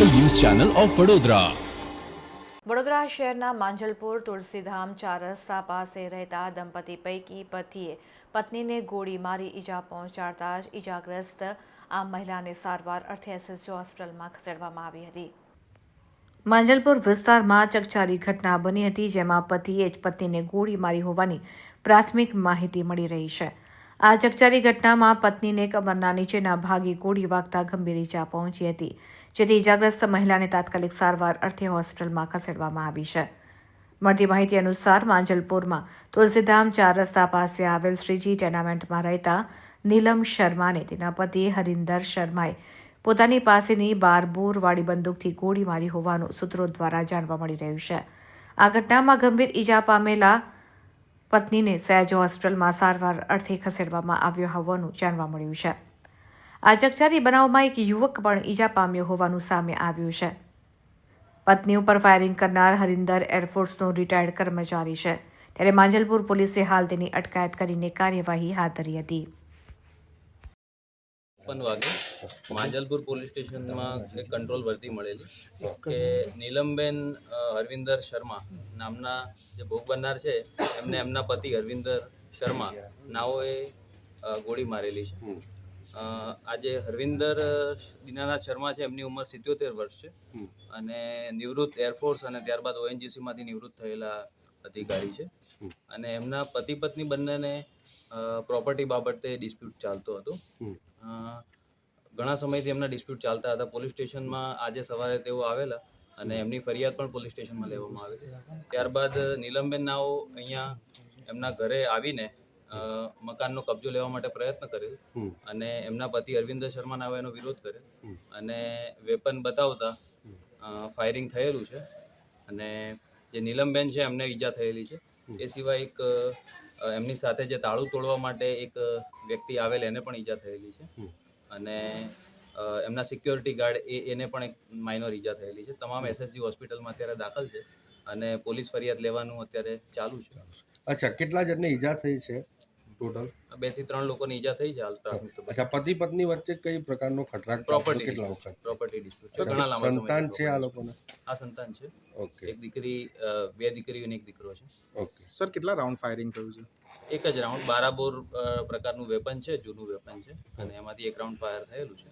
Channel of Vadodara. Vadodara શહેરના માંજલપુર, તુલસીધામ ચાર રસ્તા પાસે રહેતા દંપતી પૈકી પતિએ પત્નીને ગોળી મારી ઈજા પહોંચાડતા જ ઈજાગ્રસ્ત આ મહિલાને સારવાર અર્થે એસએસજી હોસ્પિટલમાં ખસેડવામાં આવી હતી. માંજલપુર વિસ્તારમાં ચકચારી ઘટના બની હતી, જેમાં પતિએ જ પત્નીને ગોળી મારી હોવાની પ્રાથમિક માહિતી મળી રહી છે. આ ચકચારી ઘટનામાં પત્નીને કમરના નીચેના ભાગે ગોળી વાગતા ગંભીર ઈજા પહોંચી હતી, જેથી ઇજાગ્રસ્ત મહિલાને તાત્કાલિક સારવાર અર્થે હોસ્પિટલમાં ખસેડવામાં આવી છે. મળતી માહિતી અનુસાર માંજલપુરમાં તુલસીધામ ચાર રસ્તા પાસે આવેલ શ્રીજી ટેનામેન્ટમાં રહેતા નીલમ શર્માને તેના પતિ હરિન્દર શર્માએ પોતાની પાસેની બાર બોરવાળી બંદૂકથી ગોળી મારી હોવાનું સૂત્રો દ્વારા જાણવા મળી રહ્યું છે. આ ઘટનામાં ગંભીર ઈજા પામેલા પત્નીને સયાજ હોસ્પિટલમાં સારવાર અર્થે ખસેડવામાં આવ્યો હોવાનું જાણવા મળ્યું છે. આ ચકચારી બનાવમાં એક યુવક પણ ઈજા પામ્યો હોવાનું સામે આવ્યું છે. પત્ની ઉપર ફાયરિંગ કરનાર હરિન્દર એરફોર્સનો રિટાયર્ડ કર્મચારી છે. ત્યારે માંજલપુર પોલીસે હાલ તેની અટકાયત કરીને કાર્યવાહી હાથ ધરી હતી. વાગે માંજલપુર પોલીસ સ્ટેશનમાં એક કંટ્રોલ ભરતી મળેલી કે નીલમબેન હરવિંદર શર્મા નામના જે ભોગ બનનાર છે એમને એમના પતિ હરવિંદર શર્મા નાઓએ ગોળી મારેલી છે. આજે હરવિંદર દીનાનાથ શર્મા છે એમની ઉંમર સિત્યોતેર વર્ષ છે. અને નિવૃત્ત એરફોર્સ અને ત્યારબાદ ઓએનજીસીમાંથી નિવૃત્ત થયેલા અધિકારી છે. અને એમના પતિ પત્ની બંનેને પ્રોપર્ટી બાબતે ડિસ્પ્યુટ ચાલતો હતો. ઘણા સમયથી એમના ડિસ્પ્યુટ ચાલતા હતા. પોલીસ સ્ટેશનમાં આજે સવારે તેઓ આવેલા. અને એમની ફરિયાદ પણ પોલીસ સ્ટેશનમાં લેવામાં આવેલી ત્યારબાદ નીલમબેન નાઓ અહીંયા એમના ઘરે આવીને મકાનનો કબજો લેવા માટે પ્રયત્ન કર્યો અને એમના પતિ અરવિંદ શર્મા નાઓએ એનો વિરોધ કર્યો. અને વેપન બતાવતા ફાયરિંગ થયેલું છે. અને જે નીલમબેન છે એમને ઈજા થયેલી છે. એ સિવાય એક એમની સાથે જે તાળું તોડવા માટે એક વ્યક્તિ આવેલ એને પણ ઈજા થયેલી છે. અને એમના સિક્યોરિટી ગાર્ડ એ એને પણ એક માઇનોર ઈજા થયેલી છે. તમામ એસએસજી હોસ્પિટલમાં અત્યારે દાખલ છે અને પોલીસ ફરિયાદ લેવાનું અત્યારે ચાલુ છે. અચ્છા કેટલા જણને ઈજા થઈ છે ટોટલ બેથી ત્રણ લોકોની ઈજા થઈ છે હાલ પ્રાથમિક અચ્છા પતિ પત્ની વચ્ચે કઈ પ્રકારનો ખટરાક પ્રોપર્ટી કેટલા વખત? પ્રોપર્ટી ડિસ્પ્યુટ ઘણા લાંબા સંતાન છે આ લોકોને? આ સંતાન છે. ઓકે. એક દીકરી બે દીકરીઓ અને એક દીકરો છે. ઓકે. સર કેટલા રાઉન્ડ ફાયરિંગ થયું છે? એક જ રાઉન્ડ બારાબોર પ્રકારનું વેપન છે જૂનું વેપન છે અને એમાંથી એક રાઉન્ડ ફાયર થયેલું છે.